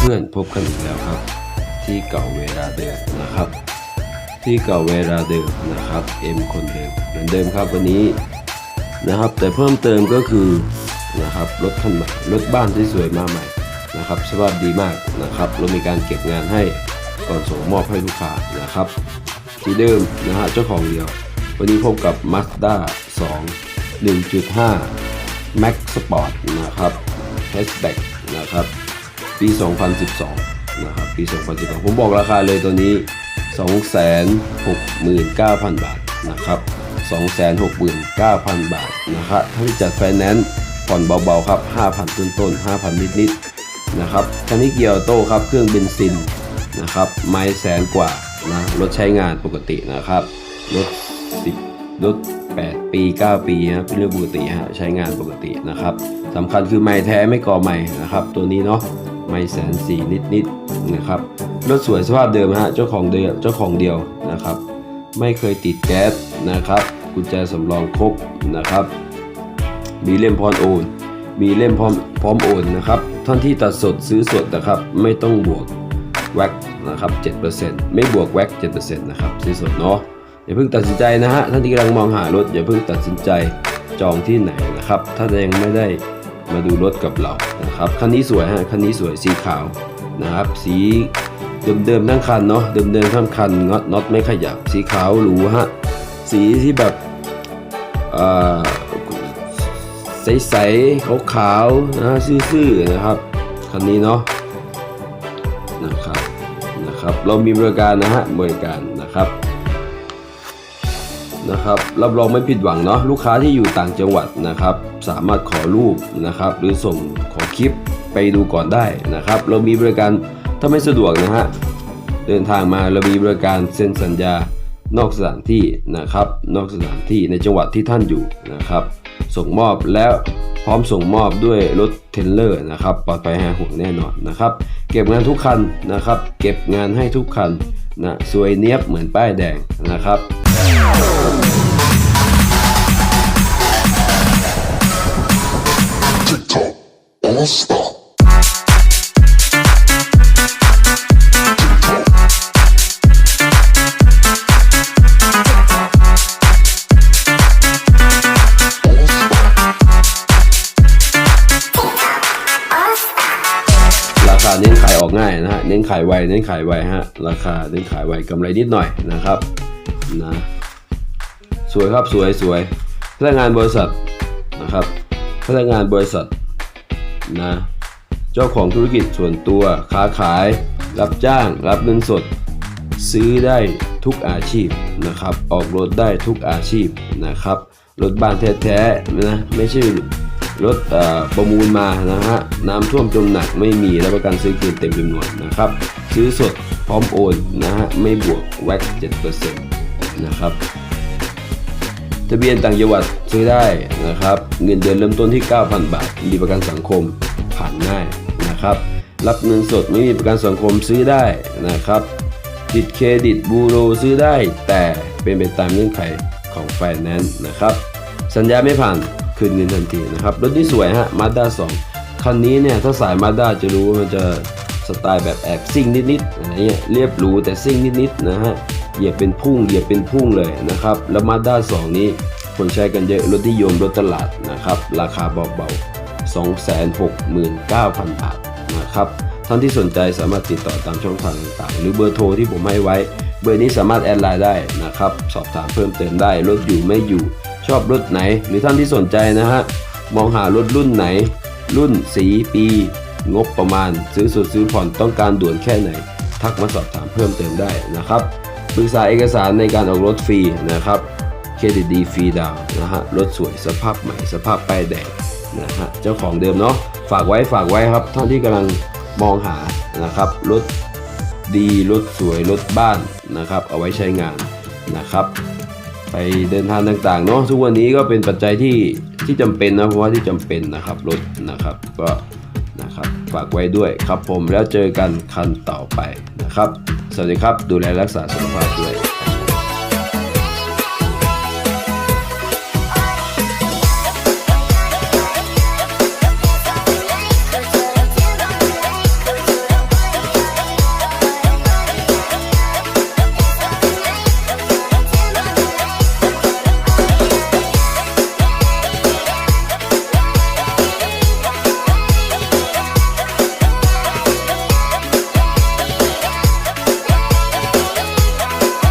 เพื่อนๆพบกันอีกแล้วครับ ที่เก่าเวลาเดิมนะครับ ที่เก่าเวลาเดิมนะครับเอ็มคนเดิมเหมือนเดิมครับวันนี้นะครับ แต่เพิ่มเติมก็คือนะครับรถคันใหม่รถบ้านที่สวยมาใหม่นะครับสภาพดีมากนะครับเรามีการเก็บงานให้ก่อนส่งมอบให้ลูกค้านะครับ ที่เดิมนะฮะเจ้าของเดียว วันนี้พบกับ Mazda 2 1.5 Max Sport นะครับ Hatchback นะครับ ปี 2012 นะครับ ปี 2012 ผมบอกราคาเลยตัวนี้ 269,000 บาทนะครับ 269,000 บาทนะครับถ้าจัดไฟแนนซ์ผ่อนเบาๆครับ 5,000 ต้นต้น5,000 นิดๆนะครับคันนี้เกียร์ออโต้ครับ เครื่องเบนซินนะครับ ไม่แสนกว่านะ รถใช้งานปกตินะครับ รถ 10 รถ 8 ปี 9 ปีนะเป็นเรื่องปกติฮะ ใช้งานปกตินะครับสำคัญคือไม่แท้ไม่ก่อใหม่นะครับ ตัวนี้เนาะ ไม่แสนสี่นิดๆนะครับรถสวยสภาพเดิมฮะเจ้าของเดียวเจ้าของเดียวนะครับ ไม่เคยติดแก๊สนะครับกุญแจสำรองครบนะครับ มีเล่มพร้อมโอน มีเล่มพร้อมพร้อมโอนนะครับท่านที่ตัดสดซื้อสดนะครับ ไม่ต้องบวกแว็กนะครับ7%ไม่บวกแว็ก7%นะครับซื้อสดเนาะอย่าเพิ่งตัดสินใจนะฮะท่านที่กำลังมองหารถอย่าเพิ่งตัดสินใจจองที่ไหนนะครับ ถ้ายังไม่ได้ มาดูรถกับเรานะครับคันนี้สวยฮะคันนี้สวยสีขาวนะครับ สีเดิมๆทั้งคันเนาะเดิมๆทั้งคันน็อตน็อตไม่ขยับสีขาวหรูฮะสีที่แบบใสๆขาวๆนะซื่อๆนะครับคันนี้เนาะนะครับนะครับ เรามีบริการนะฮะบริการนะครับ นะครับรับรองไม่ผิดหวังเนาะลูกค้าที่อยู่ต่างจังหวัดนะครับ สามารถขอรูปนะครับ หรือส่งขอคลิปไปดูก่อนได้นะครับ เรามีบริการถ้าไม่สะดวกนะฮะเดินทางมาเรามีบริการเซ็นสัญญานอกสถานที่นะครับ นอกสถานที่ในจังหวัดที่ท่านอยู่นะครับ ส่งมอบแล้วพร้อมส่งมอบด้วยรถเทรลเลอร์นะครับปลอดภัยหาห่วงแน่นอนนะครับ เก็บงานทุกคันนะครับ เก็บงานให้ทุกคันนะสวยเนียบเหมือนป้ายแดงนะครับ TikTok All Star. All Star. ราคาเน้นขายออกง่ายนะฮะ เน้นขายไว เน้นขายไวฮะ ราคาเน้นขายไวกำไรนิดหน่อยนะครับ นะ สวยครับสวยสวยพนักงานบริษัทนะครับพนักงานบริษัทนะเจ้าของธุรกิจส่วนตัวค้าขาย รับจ้าง รับเงินสด ซื้อได้ทุกอาชีพนะครับ ออกรถได้ทุกอาชีพนะครับรถบ้านแท้ๆนะไม่ใช่รถประมูลมานะฮะน้ำท่วมจมหนักไม่มีรับประกันซื้อคืนเต็มจำนวนนะครับ ซื้อสดพร้อมโอนนะฮะไม่บวกแว็ก7%นะครับ ทะเบียนต่างจังหวัดซื้อได้นะครับ เงินเดือนเริ่มต้นที่ 9,000 บาท มีประกันสังคมผ่านง่ายนะครับ รับเงินสดไม่มีประกันสังคมซื้อได้นะครับติดเครดิตบูโรซื้อได้ แต่เป็นไปตามเงื่อนไขของไฟแนนซ์นะครับ สัญญาไม่ผ่านคืนเงินทันทีนะครับรถที่สวยฮะมาด้า2คันนี้เนี่ยถ้าสายมาด้าจะรู้ว่ามันจะสไตล์แบบแอบซิ่งนิดๆอะไรเงี้ยเรียบหรูแต่ซิ่งนิดๆนะฮะ เหยียบเป็นพุ่งเหยียบเป็นพุ่งเลยนะครับ แล้วมาด้า2นี้คนใช้กันเยอะรถนิยมรถตลาดนะครับ ราคาเบาๆ 269,000 บาทนะครับท่านที่สนใจสามารถติดต่อตามช่องทางต่างๆ หรือเบอร์โทรที่ผมให้ไว้ เบอร์นี้สามารถแอดไลน์ได้นะครับ สอบถามเพิ่มเติมได้รถอยู่ไม่อยู่ ชอบรถไหน หรือท่านที่สนใจนะฮะมองหารถรุ่นไหน รุ่นสีปี งบประมาณ ซื้อสดซื้อผ่อนต้องการด่วนแค่ไหน ทักมาสอบถามเพิ่มเติมได้นะครับ ปรึกษาเอกสารในการออกรถฟรีนะครับเครดิตดีฟรีดาวนะฮะรถสวยสภาพใหม่สภาพป้ายแดงนะฮะเจ้าของเดิมเนาะฝากไว้ฝากไว้ครับท่านที่กำลังมองหานะครับรถดีรถสวยรถบ้านนะครับเอาไว้ใช้งานนะครับ ไปเดินทางต่างๆเนาะทุกวันนี้ก็เป็นปัจจัยที่ที่จำเป็นนะเพราะว่าที่จำเป็นนะครับรถนะครับก็ นะครับ ฝากไว้ด้วยครับผมแล้วเจอกันคันต่อไปนะครับ สวัสดีครับดูแลรักษาสุขภาพ